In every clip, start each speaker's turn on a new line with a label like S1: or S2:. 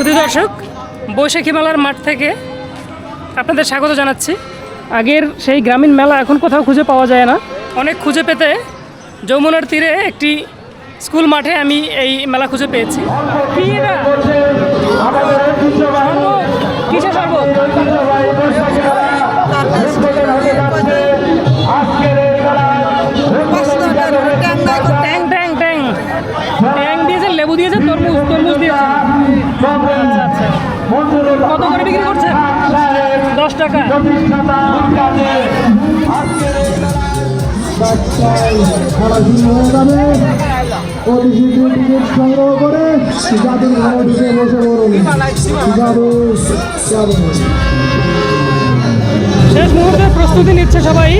S1: সুধী দর্শক, বৈশাখী মেলার মাঠ থেকে আপনাদের স্বাগত জানাচ্ছি। আগের সেই গ্রামীণ মেলা এখন কোথাও খুঁজে পাওয়া যায় না। অনেক খুঁজে পেতে যমুনার তীরে একটি স্কুল মাঠে আমি এই মেলা খুঁজে পেয়েছি। কি কত করে বিক্রি দশ টাকা। শেষ মুহূর্তে প্রস্তুতি নিচ্ছে সবাই।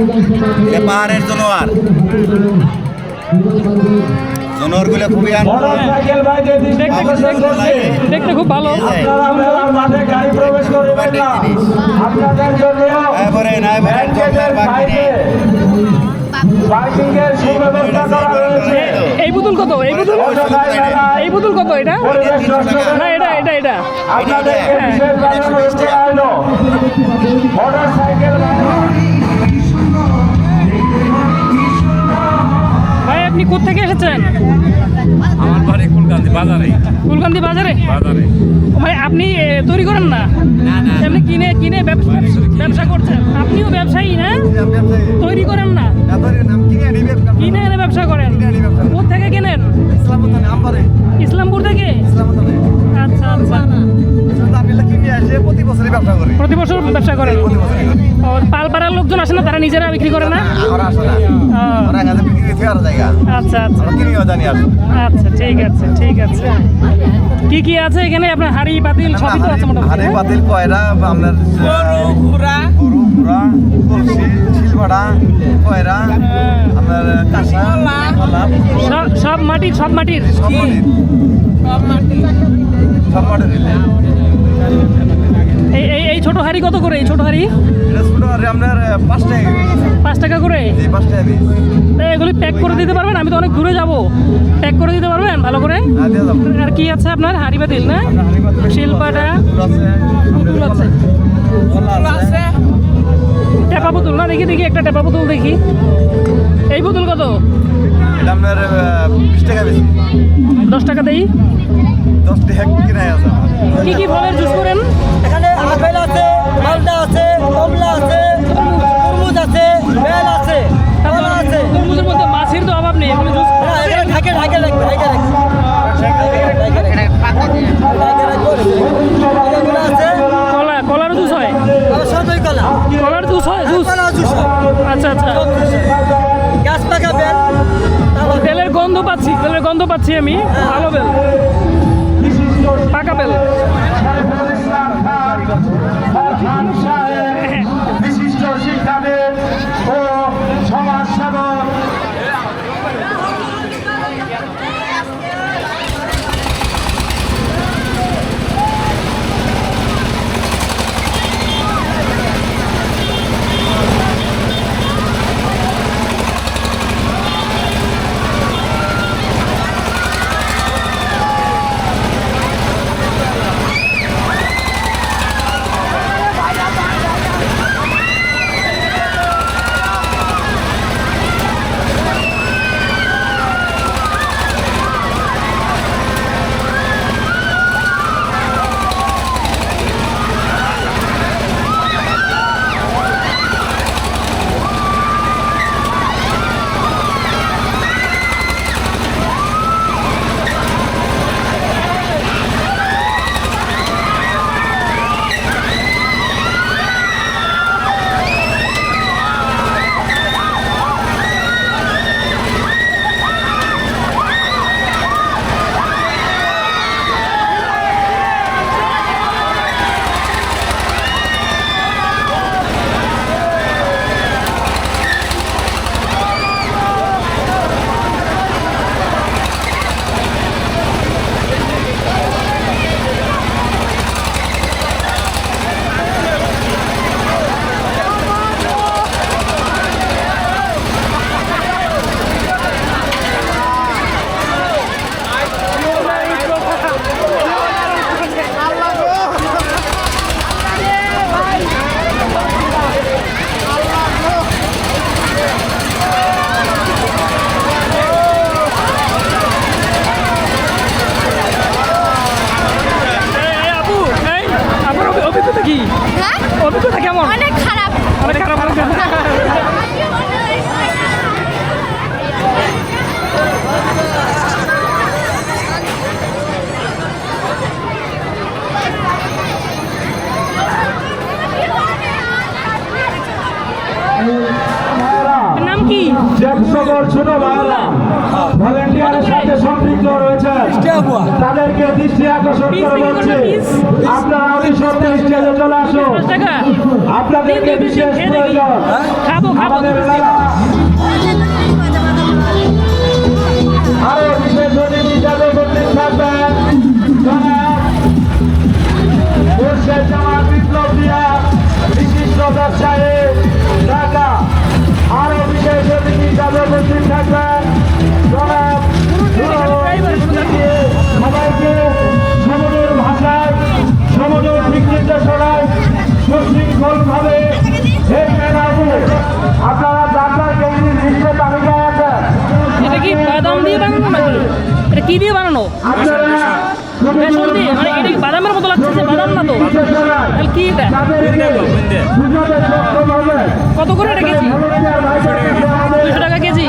S2: এ পাহাড়ের জনোয়ার। জনোয়ারগুলো খুবই
S1: দেখতে খুব ভালো। এই পুতুল কত? এই পুতুল এই পুতুল কত এটা? না এটা এটা এটা। আপনি কোথেকে এসেছেন?
S3: আমার বাড়ি কুলকান্দি বাজারে।
S1: কুলকান্দি বাজারে?
S3: বাজারে।
S1: ভাই আপনি তৈরি করেন না? আপনি কিনে কিনে ব্যবসা ব্যবসা করছেন। আপনিও ব্যবসায়ী না তৈরি করেন না? কিনে এনে ব্যবসা করেন। কোথেকে কেনেন? ইসলামপুর থেকে। আচ্ছা আচ্ছা।
S2: প্রতি বছরই ব্যবসা করি।
S1: প্রতি বছর ব্যবসা করেন ও, পালপাড়ার লোকজন আসে না? তারা নিজেরা বিক্রি করে না?
S2: আমরা আসো না।
S1: ও,
S2: ওরা বিক্রি করতে আর জায়গা।
S1: আচ্ছা আচ্ছা।
S2: আমরা কিনিও জানি আসো
S1: আচ্ছা ঠিক আছে ঠিক আছে। কি কি আছে এখানে? আপনার হাড়ি পাতিল সবই তো আছে মোটামুটি
S2: হাড়ি
S1: হ্যাঁ?
S2: পাতিল কয়রা আপনার গরু ঘোড়া। গরু ঘোড়া কলসি শিলবাড়া কয়রা
S1: হ্যাঁ।
S2: আপনার কাঁসা
S1: সব মাটির? সব মাটির।
S2: সব মাটির। সব মাটির।
S1: এই এই এই ছোট হাড়ি কত করে? এই ছোট হাড়ি?
S2: এটা ছোট আর আপনার পাঁচ টাকা
S1: পাঁচ টাকা করে?
S2: জি পাঁচ টাকা
S1: এগুলি প্যাক করে দিতে পারবেন? আমি তো অনেক দূরে যাব। প্যাক করে দিতে পারবেন? ভালো করে?
S2: হ্যাঁ
S1: আর কি আছে আপনার? হাড়ি পাতিল না? শিলপাটা
S2: পুতুল আছে
S1: আছে টেপা পুতুল না? দেখি দেখি একটা টেপা পুতুল দেখি। এই পুতুল কত?
S2: আপনার বিশ টাকা বেশি।
S1: দশ টাকা দেই
S2: দশ টাকা কিনে আছে
S1: কি কি ফলের জুস করেন
S4: এখানে আপেল আছে মালদা আছে কমলা আছে তরমুজ আছে বেল আছে কলা আছে
S1: তরমুজের মধ্যে মাছের তো অভাব নেই এগুলো জুস
S4: না, এখানে ঢাকে ঢাকে রাখবে ঢাকে রাখবে
S1: কলা কলার জুস হয়
S4: সবই কলা
S1: কলার জুস হয় জুস
S4: কলা জুস হয়।
S1: আচ্ছা আচ্ছা
S4: গাছ পাকা বেল
S1: বেলের গন্ধ পাচ্ছি বেলের গন্ধ পাচ্ছি আমি
S5: যে ছোট ভাইরা ভলেন্টিয়ারের সাথে সম্পৃক্ত রয়েছে। তাদেরকে দৃষ্টি আকর্ষণ করে বলছি আপনারা আমি সত্য স্টেজে চলে আসুন। আপনাদেরকে বিশেষ প্রয়োজন।
S1: খাব খাব
S5: আমাদের
S1: বানানো? বেসন দিয়ে মানে এটা বাদামের মতো লাগছে যে বাদাম না তো? তাহলে কি এটা? কত করে এটা কেজি? দুশো টাকা কেজি?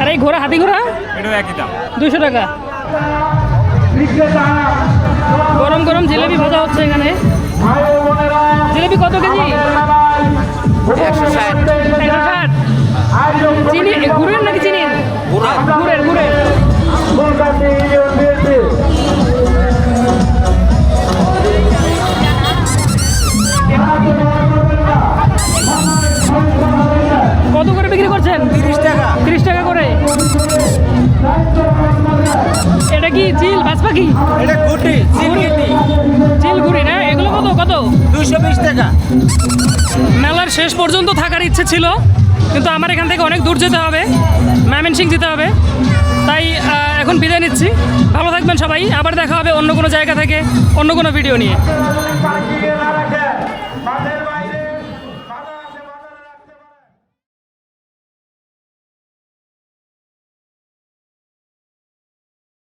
S1: আর এই ঘোড়া হাতি ঘোড়া? দুশো টাকা। গরম গরম জিলেবি ভাজা হচ্ছে এখানে। জিলেবি কত কেজি? একশো ষাট। চিনি এ, গুড়ের নাকি চিনির? গুড়ের গুড়ের। কি চিল বাস পাখি
S4: এটা গুটি
S1: চিলগুটি চিলগুড়ি না? এগুলো কত কত?
S4: দুইশো বিশ টাকা।
S1: মেলার শেষ পর্যন্ত থাকার ইচ্ছে ছিল কিন্তু আমার এখান থেকে অনেক দূর যেতে হবে। ময়মনসিং যেতে হবে। তাই এখন বিদায় নিচ্ছি। ভালো থাকবেন সবাই। আবার দেখা হবে অন্য কোনো জায়গা থেকে অন্য কোনো ভিডিও নিয়ে।